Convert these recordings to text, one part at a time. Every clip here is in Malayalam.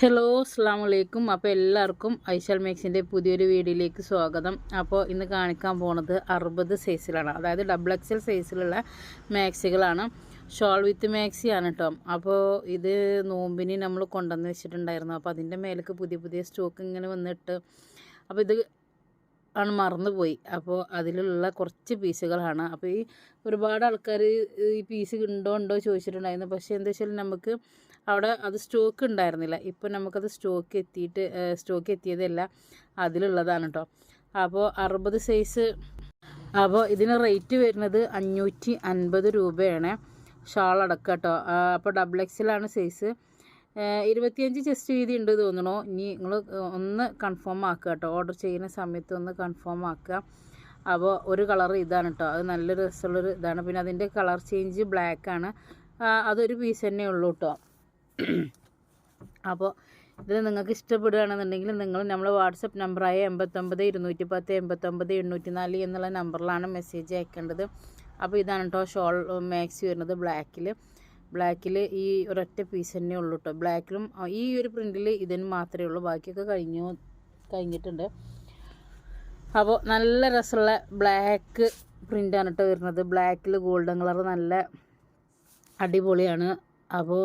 ഹലോ അസ്സാം വലൈക്കും അപ്പോൾ എല്ലാവർക്കും ഐശാൽ മേക്സിന്റെ പുതിയൊരു വീഡിയോയിലേക്ക് സ്വാഗതം. അപ്പോൾ ഇന്ന് കാണിക്കാൻ പോണത് അറുപത് സൈസിലാണ്. അതായത് ഡബിൾ എക്സൽ സൈസിലുള്ള മാക്സികളാണ്. ഷോൾ വിത്ത് മാക്സി ആണ് കേട്ടോ അപ്പോൾ ഇത് നോമ്പിനി നമ്മൾ കൊണ്ടുവന്ന് വെച്ചിട്ടുണ്ടായിരുന്നു. അപ്പോൾ അതിന്റെ മേലേക്ക് പുതിയ പുതിയ സ്റ്റോക്ക് ഇങ്ങനെ വന്നിട്ട് അപ്പോൾ ഇത് ആണ് മറന്നുപോയി. അപ്പോൾ അതിലുള്ള കുറച്ച് പീസുകളാണ്. അപ്പോൾ ഈ ഒരുപാട് ആൾക്കാർ ഈ പീസ് ഉണ്ടോ ഉണ്ടോ ചോദിച്ചിട്ടുണ്ടായിരുന്നു. പക്ഷേ എന്താ വെച്ചാൽ നമുക്ക് അവിടെ അത് സ്റ്റോക്ക് ഉണ്ടായിരുന്നില്ല. ഇപ്പോൾ നമുക്കത് സ്റ്റോക്ക് എത്തിയിട്ട് സ്റ്റോക്ക് എത്തിയതല്ല അതിലുള്ളതാണ് കേട്ടോ അപ്പോൾ അറുപത് സൈസ് അപ്പോൾ ഇതിന് റേറ്റ് വരുന്നത് അഞ്ഞൂറ്റി അൻപത് രൂപയാണ്. ഷാൾ അടക്കം കേട്ടോ അപ്പോൾ ഡബിൾ എക്സിലാണ് സൈസ്. ഇരുപത്തിയഞ്ച് ചെസ്റ്റ് വീതി ഉണ്ട് തോന്നണോ? ഇനി നിങ്ങൾ ഒന്ന് കൺഫേം ആക്കുക കേട്ടോ. ഓർഡർ ചെയ്യുന്ന സമയത്ത് ഒന്ന് കൺഫേം ആക്കുക. അപ്പോൾ ഒരു കളർ ഇതാണ് കേട്ടോ. അത് നല്ല രസമുള്ളൊരു ഇതാണ്. പിന്നെ അതിന്റെ കളർ ചേഞ്ച് ബ്ലാക്ക് ആണ്. അതൊരു പീസ് തന്നെ ഉള്ളൂ കേട്ടോ. അപ്പോൾ ഇതിൽ നിങ്ങൾക്ക് ഇഷ്ടപ്പെടുകയാണെന്നുണ്ടെങ്കിൽ നിങ്ങൾ നമ്മൾ വാട്സപ്പ് നമ്പറായ എൺപത്തൊമ്പത് ഇരുന്നൂറ്റി പത്ത് എൺപത്തൊമ്പത് എണ്ണൂറ്റി നാല് എന്നുള്ള നമ്പറിലാണ് മെസ്സേജ് അയക്കേണ്ടത്. അപ്പോൾ ഇതാണ് കേട്ടോ ഷോൾ മാക്സി വരുന്നത് ബ്ലാക്കിൽ ബ്ലാക്കിൽ ഈ ഒരൊറ്റ പീസ് തന്നെ ഉള്ളൂ കേട്ടോ ബ്ലാക്കിലും ഈ ഒരു പ്രിന്റിൽ ഇതിന് മാത്രമേ ഉള്ളൂ. ബാക്കിയൊക്കെ കഴിഞ്ഞു കഴിഞ്ഞിട്ടുണ്ട്. അപ്പോൾ നല്ല രസമുള്ള ബ്ലാക്ക് പ്രിന്റാണ് കേട്ടോ വരുന്നത്. ബ്ലാക്കിൽ ഗോൾഡൻ കളർ നല്ല അടിപൊളിയാണ്. അപ്പോൾ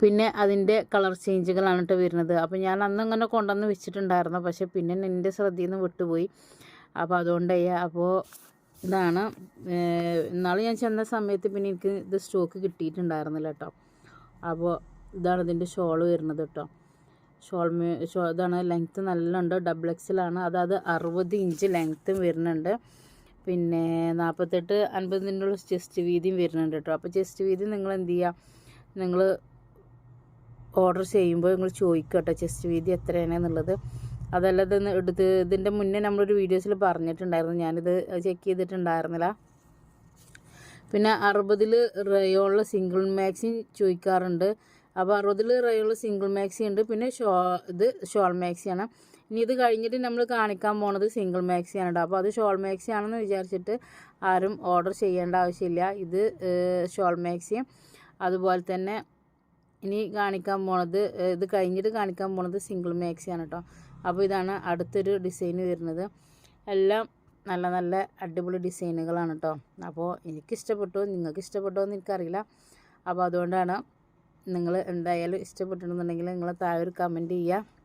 പിന്നെ അതിന്റെ കളർ ചേഞ്ചുകളാണ് കേട്ടോ വരുന്നത്. അപ്പോൾ ഞാൻ അന്ന് ഇങ്ങനെ കൊണ്ടുവന്ന് വെച്ചിട്ടുണ്ടായിരുന്നു. പക്ഷേ പിന്നെ എന്റെ ശ്രദ്ധയിൽ നിന്ന് വിട്ടുപോയി. അപ്പോൾ അതുകൊണ്ടേ അപ്പോൾ ഇതാണ്. ഇന്നാൾ ഞാൻ ചെന്ന സമയത്ത് പിന്നെ എനിക്ക് ഇത് സ്റ്റോക്ക് കിട്ടിയിട്ടുണ്ടായിരുന്നില്ല കേട്ടോ അപ്പോൾ ഇതാണ് ഇതിന്റെ ഷോൾ വരുന്നത് കേട്ടോ ഷോൾ ഷോ ഇതാണ് ലെങ്ത്ത് നല്ല ഉണ്ട് ഡബിൾ എക്സിലാണ് അതായത് അറുപത് ഇഞ്ച് ലെങ്ത്തും വരുന്നുണ്ട്. പിന്നെ നാൽപ്പത്തെട്ട് അൻപതിന്റെ ഉള്ള ചെസ്റ്റ് വീതിയും വരുന്നുണ്ട് കേട്ടോ അപ്പോൾ ചെസ്റ്റ് വീതി നിങ്ങൾ എന്ത് ചെയ്യുക നിങ്ങൾ ഓർഡർ ചെയ്യുമ്പോൾ നിങ്ങൾ ചോദിക്കുക കേട്ടോ ചെസ്റ്റ് വീതി എത്രയാണ് എന്നുള്ളത്. അതല്ല ഇത് എടുത്ത് ഇതിന്റെ മുന്നേ നമ്മളൊരു വീഡിയോസിൽ പറഞ്ഞിട്ടുണ്ടായിരുന്നു. ഞാനിത് ചെക്ക് ചെയ്തിട്ടുണ്ടായിരുന്നില്ല. പിന്നെ അറുപതിൽ റയോണിൽ സിംഗിൾ മാക്സി ചോദിക്കാറുണ്ട്. അപ്പോൾ അറുപതിൽ റയോണിൽ സിംഗിൾ മാക്സി ഉണ്ട്. പിന്നെ ഷോ ഇത് ഷോൾ മാക്സിയാണ് ഇനി ഇത് കഴിഞ്ഞിട്ട് നമ്മൾ കാണിക്കാൻ പോണത് സിംഗിൾ മാക്സിയാണ് കേട്ടോ അപ്പോൾ അത് ഷോൾ മാക്സി ആണെന്ന് വിചാരിച്ചിട്ട് ആരും ഓർഡർ ചെയ്യേണ്ട ആവശ്യമില്ല. ഇത് ഷോൾ മാക്സിയും അതുപോലെ തന്നെ ഇനി കാണിക്കാൻ പോണത് ഇത് കഴിഞ്ഞിട്ട് കാണിക്കാൻ പോണത് സിംഗിൾ മാക്സിയാണ് കേട്ടോ അപ്പോൾ ഇതാണ് അടുത്തൊരു ഡിസൈൻ വരുന്നത്. എല്ലാം നല്ല നല്ല അടിപൊളി ഡിസൈനുകളാണ് കേട്ടോ അപ്പോൾ എനിക്കിഷ്ടപ്പെട്ടു നിങ്ങൾക്ക് ഇഷ്ടപ്പെട്ടോ എന്ന് എനിക്കറിയില്ല. അപ്പോൾ അതുകൊണ്ടാണ് നിങ്ങൾ എന്തായാലും ഇഷ്ടപ്പെട്ടിട്ടുണ്ടെന്നുണ്ടെങ്കിൽ നിങ്ങൾ താഴെ ഒരു കമന്റ് ചെയ്യുക.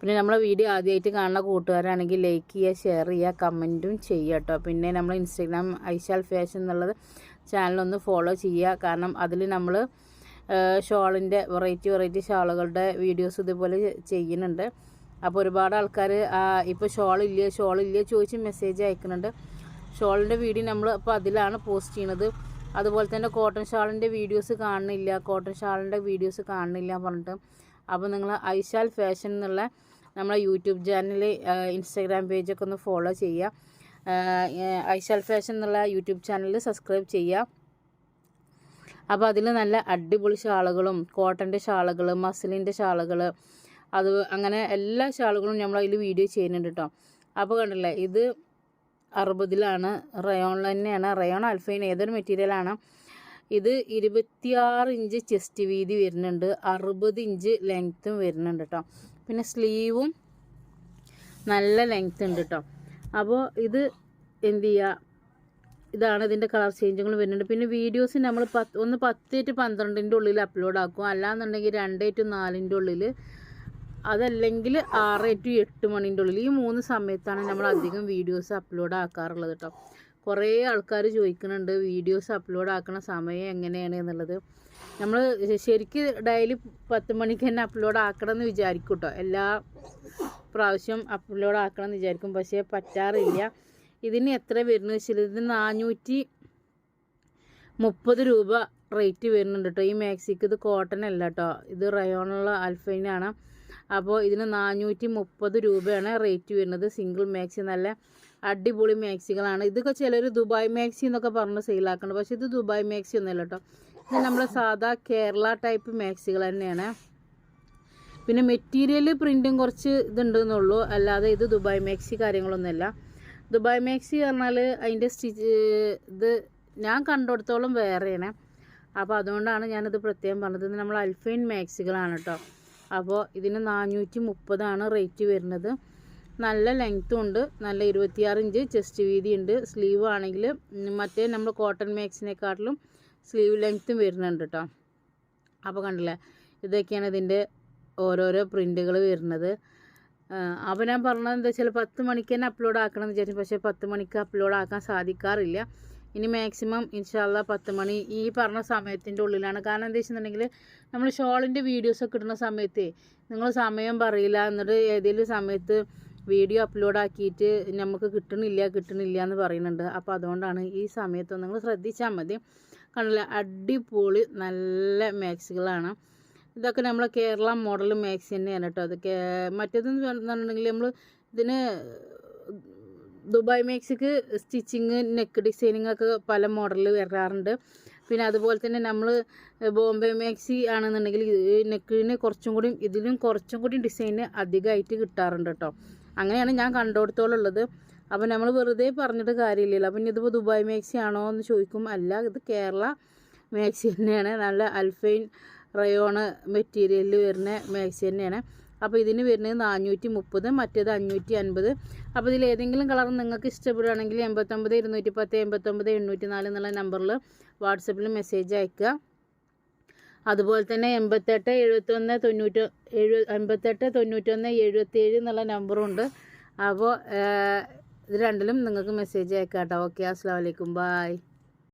പിന്നെ നമ്മളെ വീഡിയോ ആദ്യമായിട്ട് കാണുന്ന കൂട്ടുകാരാണെങ്കിൽ ലൈക്ക് ചെയ്യുക ഷെയർ ചെയ്യുക കമന്റും ചെയ്യുക കേട്ടോ പിന്നെ നമ്മൾ ഇൻസ്റ്റാഗ്രാം ഐശാൽ ഫാഷൻ എന്നുള്ളത് ചാനലൊന്ന് ഫോളോ ചെയ്യുക. കാരണം അതിൽ നമ്മൾ ഷോളിന്റെ വെറൈറ്റി വെറൈറ്റി ഷാളുകളുടെ വീഡിയോസ് ഇതുപോലെ ചെയ്യുന്നുണ്ട്. അപ്പോൾ ഒരുപാട് ആൾക്കാർ ഇപ്പോൾ ഷോളില്ല ഷോളില്ല ചോദിച്ച് മെസ്സേജ് അയക്കുന്നുണ്ട്. ഷോളിന്റെ വീഡിയോ നമ്മൾ അപ്പോൾ അതിലാണ് പോസ്റ്റ് ചെയ്യുന്നത് അതുപോലെ തന്നെ കോട്ടൺ ഷാളിന്റെ വീഡിയോസ് കാണുന്നില്ല കോട്ടൺ ഷാളിന്റെ വീഡിയോസ് കാണുന്നില്ല പറഞ്ഞിട്ട്. അപ്പോൾ നിങ്ങൾ ഐശാൽ ഫാഷൻ എന്നുള്ള നമ്മളെ യൂട്യൂബ് ചാനൽ ഇൻസ്റ്റാഗ്രാം പേജൊക്കെ ഒന്ന് ഫോളോ ചെയ്യുക. ഐശാൽ ഫാഷൻ എന്നുള്ള യൂട്യൂബ് ചാനൽ സബ്സ്ക്രൈബ് ചെയ്യുക. അപ്പോൾ അതിൽ നല്ല അടിപൊളി ഷാളുകളും കോട്ടന്റെ ഷാളുകൾ മസിലിന്റെ ഷാളുകൾ അത് അങ്ങനെ എല്ലാ ഷാളുകളും നമ്മൾ അതിൽ വീഡിയോ ചെയ്യുന്നുണ്ട് കേട്ടോ അപ്പോൾ കണ്ടല്ലേ ഇത് അറുപതിലാണ് റയോൺ തന്നെയാണ്. റയോൺ അൽഫൈൻ ഏതൊരു മെറ്റീരിയലാണ് ഇത് ഇരുപത്തിയാറ് ഇഞ്ച് ചെസ്റ്റ് വീതി വരുന്നുണ്ട് അറുപത് ഇഞ്ച് ലെങ്ത്തും വരുന്നുണ്ട് കേട്ടോ പിന്നെ സ്ലീവും നല്ല ലെങ്ത്ത് ഉണ്ട് കേട്ടോ അപ്പോൾ ഇത് എന്ത് ചെയ്യുക ഇതാണ് ഇതിന്റെ കളർ ചേഞ്ചുകൾ വരുന്നുണ്ട്. പിന്നെ വീഡിയോസ് നമ്മൾ പത്ത് ഒന്ന് പത്ത് ടു പന്ത്രണ്ടിന്റെ ഉള്ളിൽ അപ്ലോഡ് ആക്കും. അല്ലാന്നുണ്ടെങ്കിൽ രണ്ട് ടു നാലിന്റെ ഉള്ളിൽ അതല്ലെങ്കിൽ ആറ് ടു എട്ട് മണിന്റെ ഉള്ളിൽ ഈ മൂന്ന് സമയത്താണ് നമ്മൾ അധികം വീഡിയോസ് അപ്ലോഡ് ആക്കാറുള്ളത് കേട്ടോ കുറേ ആൾക്കാർ ചോദിക്കുന്നുണ്ട് വീഡിയോസ് അപ്ലോഡ് ആക്കുന്ന സമയം എങ്ങനെയാണ്? എന്നുള്ളത്. നമ്മൾ ശരിക്കും ഡെയിലി പത്ത് മണിക്ക് തന്നെ അപ്ലോഡ് ആക്കണം എന്ന് വിചാരിക്കും കേട്ടോ എല്ലാ പ്രാവശ്യം അപ്ലോഡ് ആക്കണം എന്ന് വിചാരിക്കും. പക്ഷേ പറ്റാറില്ല. ഇതിന് എത്ര വരുന്നു വെച്ചാൽ ഇതിന് നാനൂറ്റി മുപ്പത് രൂപ റേറ്റ് വരുന്നുണ്ട് കേട്ടോ ഈ മാക്സിക്ക് ഇത് കോട്ടൺ അല്ല കേട്ടോ ഇത് റയോണുള്ള അൽഫൈനാണ് അപ്പോൾ ഇതിന് നാനൂറ്റി മുപ്പത് രൂപയാണ് റേറ്റ് വരുന്നത് സിംഗിൾ മാക്സി നല്ല അടിപൊളി മാക്സികളാണ്. ഇതൊക്കെ ചിലർ ദുബായ് മാക്സി എന്നൊക്കെ പറഞ്ഞ് സെയിലാക്കുന്നുണ്ട് പക്ഷേ ഇത് ദുബായ് മാക്സി ഒന്നുമല്ല കേട്ടോ ഇത് നമ്മൾ സാധാ കേരള ടൈപ്പ് മാക്സികൾ തന്നെയാണ്. പിന്നെ മെറ്റീരിയൽ പ്രിന്റും കുറച്ച് ഇതുണ്ടെന്നുള്ളൂ അല്ലാതെ ഇത് ദുബായ് മാക്സി കാര്യങ്ങളൊന്നുമല്ല. ദുബായ് മാക്സി പറഞ്ഞാൽ അതിന്റെ സ്റ്റിച്ച് ഇത് ഞാൻ കണ്ടെടുത്തോളം വേറെയാണ്. അപ്പോൾ അതുകൊണ്ടാണ് ഞാനിത് പ്രത്യേകം പറഞ്ഞത്. നമ്മൾ അൽഫൈൻ മാക്സികളാണ് കേട്ടോ അപ്പോൾ ഇതിന് നാനൂറ്റി മുപ്പതാണ് റേറ്റ് വരുന്നത്. നല്ല ലെങ്ത്തും ഉണ്ട്. നല്ല ഇരുപത്തിയാറ് ഇഞ്ച് ചെസ്റ്റ് വീതി ഉണ്ട്. സ്ലീവ് ആണെങ്കിൽ മറ്റേ നമ്മൾ കോട്ടൺ മാക്സിനെക്കാട്ടിലും സ്ലീവ് ലെങ്ത്തും വരുന്നുണ്ട് കേട്ടോ അപ്പോൾ കണ്ടില്ലേ? ഇതൊക്കെയാണ് ഇതിന്റെ ഓരോരോ പ്രിന്റുകൾ വരുന്നത്. അപ്പോൾ ഞാൻ പറഞ്ഞത് എന്താ വെച്ചാൽ പത്ത് മണിക്ക് തന്നെ അപ്ലോഡ് ആക്കണം എന്ന് വിചാരിച്ചു. പക്ഷേ പത്ത് മണിക്ക് അപ്ലോഡ് ആക്കാൻ സാധിക്കാറില്ല. ഇനി മാക്സിമം ഇൻഷാല്ല പത്ത് മണി ഈ പറഞ്ഞ സമയത്തിന്റെ ഉള്ളിലാണ്. കാരണം എന്താ വെച്ചിട്ടുണ്ടെങ്കിൽ നമ്മൾ ഷോളിന്റെ വീഡിയോസൊക്കെ ഇടുന്ന സമയത്ത് നിങ്ങൾ സമയം പറയില്ല എന്നിട്ട് ഏതെങ്കിലും സമയത്ത് വീഡിയോ അപ്ലോഡ് ആക്കിയിട്ട് നമുക്ക് കിട്ടണില്ല കിട്ടണില്ല എന്ന് പറയുന്നുണ്ട്. അപ്പോൾ അതുകൊണ്ടാണ് ഈ സമയത്ത് നിങ്ങൾ ശ്രദ്ധിച്ചാൽ മതി. കണ്ടില്ല? അടിപൊളി നല്ല മാക്സികളാണ് ഇതൊക്കെ നമ്മൾ കേരള മോഡൽ മാക്സി തന്നെയാണ് കേട്ടോ. അത് മറ്റേതെന്ന് പറഞ്ഞിട്ടുണ്ടെങ്കിൽ നമ്മൾ ഇതിന് ദുബായ് മാക്സിക്ക് സ്റ്റിച്ചിങ് നെക്ക് ഡിസൈനിങ് ഒക്കെ പല മോഡലിൽ വരാറുണ്ട്. പിന്നെ അതുപോലെ തന്നെ നമ്മൾ ബോംബെ മാക്സി ആണെന്നുണ്ടെങ്കിൽ നെക്കിന് കുറച്ചും കൂടി ഇതിലും കുറച്ചും കൂടി ഡിസൈന് അധികമായിട്ട് കിട്ടാറുണ്ട് കേട്ടോ. അങ്ങനെയാണ് ഞാൻ കണ്ടുകൊടുത്തോളുള്ളത് അപ്പോൾ നമ്മൾ വെറുതെ പറഞ്ഞിട്ട് കാര്യമില്ലല്ലോ. അപ്പം ഇതിപ്പോൾ ദുബായ് മാക്സി ആണോ എന്ന് ചോദിക്കും. അല്ല ഇത് കേരള മാക്സി തന്നെയാണ്. നല്ല അൽഫൈൻ റയോണ് മെറ്റീരിയലിൽ വരുന്ന മാക്സി തന്നെയാണ്. അപ്പോൾ ഇതിന് വരുന്നത് നാനൂറ്റി മുപ്പത് മറ്റേത് അഞ്ഞൂറ്റി അൻപത് അപ്പോൾ ഇതിൽ ഏതെങ്കിലും കളർ നിങ്ങൾക്ക് ഇഷ്ടപ്പെടുകയാണെങ്കിൽ എൺപത്തൊമ്പത് ഇരുന്നൂറ്റി പത്ത് എൺപത്തൊമ്പത് എണ്ണൂറ്റി നാല് എന്നുള്ള നമ്പറിൽ വാട്സപ്പിൽ മെസ്സേജ് അയക്കുക. അതുപോലെ തന്നെ എൺപത്തെട്ട് എഴുപത്തൊന്ന് തൊണ്ണൂറ്റി എഴു എൺപത്തെട്ട് തൊണ്ണൂറ്റൊന്ന് എഴുപത്തേഴ് എന്നുള്ള നമ്പറുണ്ട് അപ്പോൾ ഇത് രണ്ടിലും നിങ്ങൾക്ക് മെസ്സേജ് അയക്കാം കേട്ടോ. ഓക്കെ അസ്സാം വലൈക്കും ബായ്